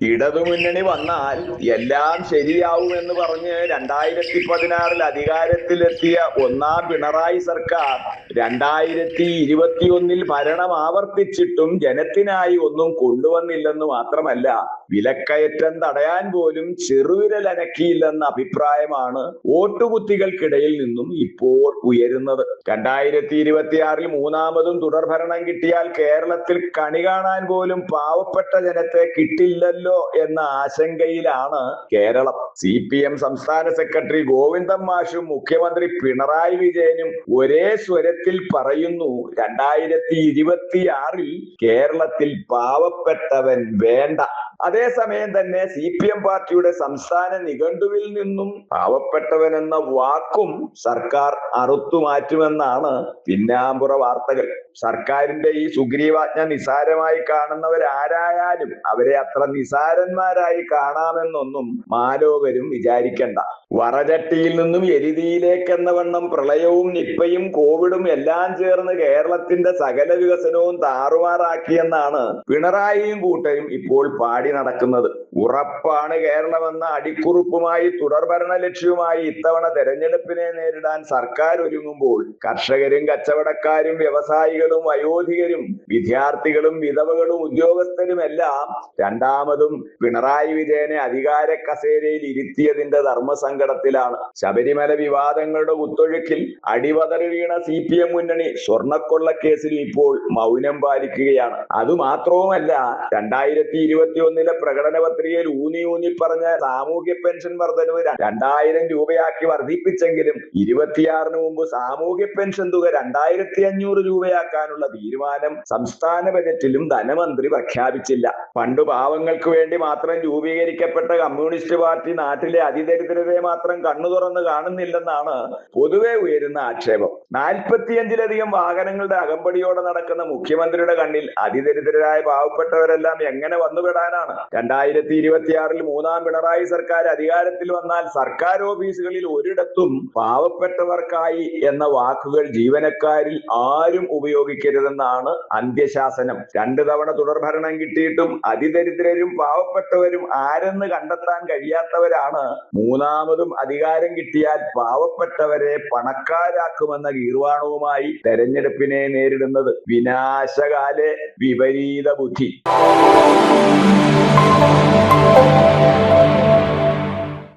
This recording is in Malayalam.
ഇടതുമുന്നണി വന്നാൽ എല്ലാം ശരിയാവുമെന്ന് പറഞ്ഞ് രണ്ടായിരത്തി പതിനാറിൽ അധികാരത്തിലെത്തിയ ഒന്നാം പിണറായി സർക്കാർ രണ്ടായിരത്തി ഇരുപത്തിയൊന്നിൽ ഭരണം ആവർത്തിച്ചിട്ടും ജനത്തിനായി ഒന്നും കൊണ്ടുവന്നില്ലെന്ന് മാത്രമല്ല വിലക്കയറ്റം തടയാൻ പോലും ചെറുവിരൽ അനക്കിയില്ലെന്ന അഭിപ്രായമാണ് വോട്ടുകുത്തികൾക്കിടയിൽ നിന്നും ഇപ്പോൾ ഉയരുന്നത്. രണ്ടായിരത്തി ഇരുപത്തിയാറിൽ മൂന്നാമതും തുടർഭരണം കിട്ടിയാൽ കേരളത്തിൽ കണി കാണാൻ പോലും പാവപ്പെട്ട ജനത്തെ കിട്ടില്ലല്ലോ എന്ന ആശങ്കയിലാണ് കേരളം. സി പി എം സംസ്ഥാന സെക്രട്ടറി ഗോവിന്ദൻ മാഷും മുഖ്യമന്ത്രി പിണറായി വിജയനും ഒരേ സ്വരത്തിൽ പറയുന്നു രണ്ടായിരത്തി ഇരുപത്തിയാറിൽ കേരളത്തിൽ പാവപ്പെട്ടവൻ വേണ്ട. അതേസമയം തന്നെ സി പി എം പാർട്ടിയുടെ സംസ്ഥാന നിഘണ്ടുവിൽ നിന്നും പാവപ്പെട്ടവൻ എന്ന വാക്കും സർക്കാർ അറുത്തു മാറ്റുമെന്നാണ് പിന്നാമ്പുറ വാർത്തകൾ. സർക്കാരിന്റെ ഈ സുഗ്രീവാജ്ഞ നിസാരമായി കാണുന്നവരാരായാലും അവരെ അത്ര നിസാരന്മാരായി കാണാമെന്നൊന്നും മാലോകരും വിചാരിക്കണ്ട. വറചട്ടിയിൽ നിന്നും എരിതിയിലേക്കെന്ന വണ്ണം പ്രളയവും നിപ്പയും കോവിഡും എല്ലാം ചേർന്ന് കേരളത്തിന്റെ സകല വികസനവും താറുമാറാക്കിയെന്നാണ് പിണറായിയും കൂട്ടരും ഇപ്പോൾ പാടി നടക്കുന്നത്. ഉറപ്പാണ് കേരളമെന്ന അടിക്കുറിപ്പുമായി തുടർഭരണ ലക്ഷ്യവുമായി ഇത്തവണ തെരഞ്ഞെടുപ്പിനെ നേരിടാൻ സർക്കാർ ഒരുങ്ങുമ്പോൾ കർഷകരും കച്ചവടക്കാരും വ്യവസായികളും വയോധികരും വിദ്യാർത്ഥികളും വിധവകളും ഉദ്യോഗസ്ഥരും എല്ലാം രണ്ടാമതും പിണറായി വിജയനെ അധികാര കസേരയിൽ ഇരുത്തിയതിന്റെ ധർമ്മസങ്കടത്തിലാണ്. ശബരിമല വിവാദങ്ങളുടെ ഒത്തൊഴുക്കിൽ അടിവതറി വീണ സി പി എം മുന്നണി സ്വർണക്കൊള്ള കേസിൽ ഇപ്പോൾ മൗനം പാലിക്കുകയാണ്. അതുമാത്രവുമല്ല രണ്ടായിരത്തി ഇരുപത്തി ഒന്നിലെ പ്രകടന പത്രികയിൽ ഊന്നി ഊന്നി പറഞ്ഞ സാമൂഹ്യ പെൻഷൻ വർധനവ് രണ്ടായിരം രൂപയാക്കി വർദ്ധിപ്പിച്ചെങ്കിലും ഇരുപത്തിയാറിന് മുമ്പ് സാമൂഹ്യ പെൻഷൻ തുക രണ്ടായിരത്തി അഞ്ഞൂറ് രൂപയാക്കാനുള്ള തീരുമാനം സംസ്ഥാന ബജറ്റിലും ധനമന്ത്രി പ്രഖ്യാപിച്ചില്ല. പണ്ട് പാവങ്ങൾക്ക് വേണ്ടി മാത്രം രൂപീകരിക്കപ്പെട്ട കമ്മ്യൂണിസ്റ്റ് പാർട്ടി നാട്ടിലെ അതിദരിദ്രരെ മാത്രം കണ്ണു തുറന്ന് കാണുന്നില്ലെന്നാണ് പൊതുവെ ഉയരുന്ന ആക്ഷേപം. നാൽപ്പത്തിയഞ്ചിലധികം വാഹനങ്ങളുടെ അകമ്പടിയോടെ നടക്കുന്ന മുഖ്യമന്ത്രിയുടെ കണ്ണിൽ അതിദരിദ്രരായ പാവപ്പെട്ടവരെല്ലാം എങ്ങനെ വന്നുപെടാനാണ് രണ്ടായിരത്തി ഇരുപത്തിയാറിൽ മൂന്നാം പിണറായി സർക്കാർ അധികാരത്തിൽ വന്നാൽ സർക്കാർ ഓഫീസുകളിൽ ഒരിടത്തും പാവപ്പെട്ടവർക്കായി എന്ന വാക്കുകൾ ജീവനക്കാരിൽ ആരും ഉപയോഗിക്കരുതെന്നാണ് അന്ത്യശാസനം. രണ്ടു തവണ തുടർഭരണം കിട്ടിയിട്ടും അതിദരിദ്രരും പാവപ്പെട്ടവരും ആരെന്ന് കണ്ടെത്താൻ കഴിയാത്തവരാണ്. മൂന്നാമതും അധികാരം കിട്ടിയാൽ പാവപ്പെട്ടവരെ പണക്കാരാക്കുമെന്ന ഗീർവാണവുമായി തെരഞ്ഞെടുപ്പിനെ നേരിടുന്നത് വിനാശകാലെ വിപരീത ബുദ്ധി. Thank you.